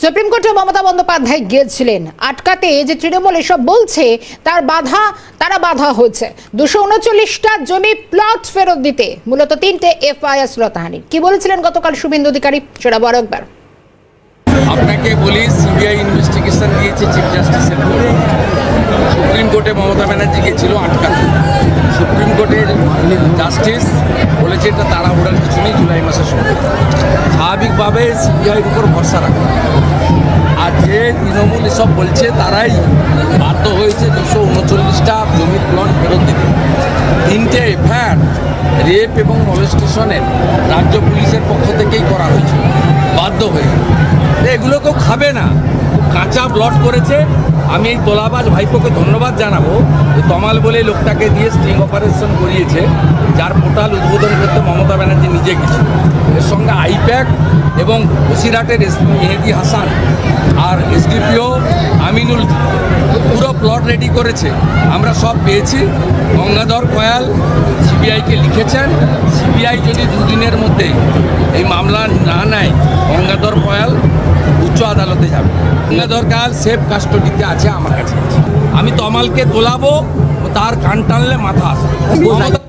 Supreme কোর্টে মমতা বন্দ্যোপাধ্যায় গিয়েছিলেন। আটকাতে যে তৃণমূল এসব বলছে, তার বাধা, তারা বাধা হয়েছে। দুশো উনচল্লিশটা জমি প্লট ফেরত দিতে মূলত তিনটে এফআইআর শ্রোতাহানি। কি বলেছিলেন গতকাল শুভেন্দু অধিকারী? সেটা বড় একবার। আপনাকে বলি, সিবিআই ইনভেস্টিগেশন দিয়েছে চিফ জাস্টিসের সুপ্রিম কোর্টে মমতা ব্যানার্জি গেছিল আটকাতে। সুপ্রিম কোর্টের জাস্টিস বলেছে এটা তাড়াহুড়ার কিছু নেই, জুলাই মাসের সময় স্বাভাবিকভাবে সিবিআইয়ের উপর ভরসা রাখা। আর যে তৃণমূল এসব বলছে, তারাই বাধ্য হয়েছে দুশো উনচল্লিশটা জমির প্লট ফেরত দিতে। তিনটে এফআইআর, রেপ এবং মলেস্টেশনের রাজ্য পুলিশের পক্ষ থেকেই করা হয়েছে। বাধ্য হয়ে। এগুলো কেউ খাবে না। কাঁচা ব্লট করেছে আমি এই তোলাবাজ ভাইপোকে ধন্যবাদ জানাব যে তমাল বলে লোকটাকে দিয়ে স্টিং অপারেশন করিয়েছে, যার পোর্টাল উদ্বোধন করতে মমতা ব্যানার্জি নিজে গেছিল এর সঙ্গে আইপ্যাক এবং বসিরহাটের এসপি মেহেদি হাসান আর এসডিপিও আমিনুল পুরো প্লট রেডি করেছে। আমরা সব পেয়েছি। গঙ্গাধর কয়াল সিবিআইকে লিখেছেন। সিবিআই যদি দুদিনের মধ্যে এই মামলা না নেয় যাবে। না দরকার, সেফ কাস্টডিতে আছে আমার কাছে। আমি তমালকে তোলাবো তার কান টানলে মাথা আসবে।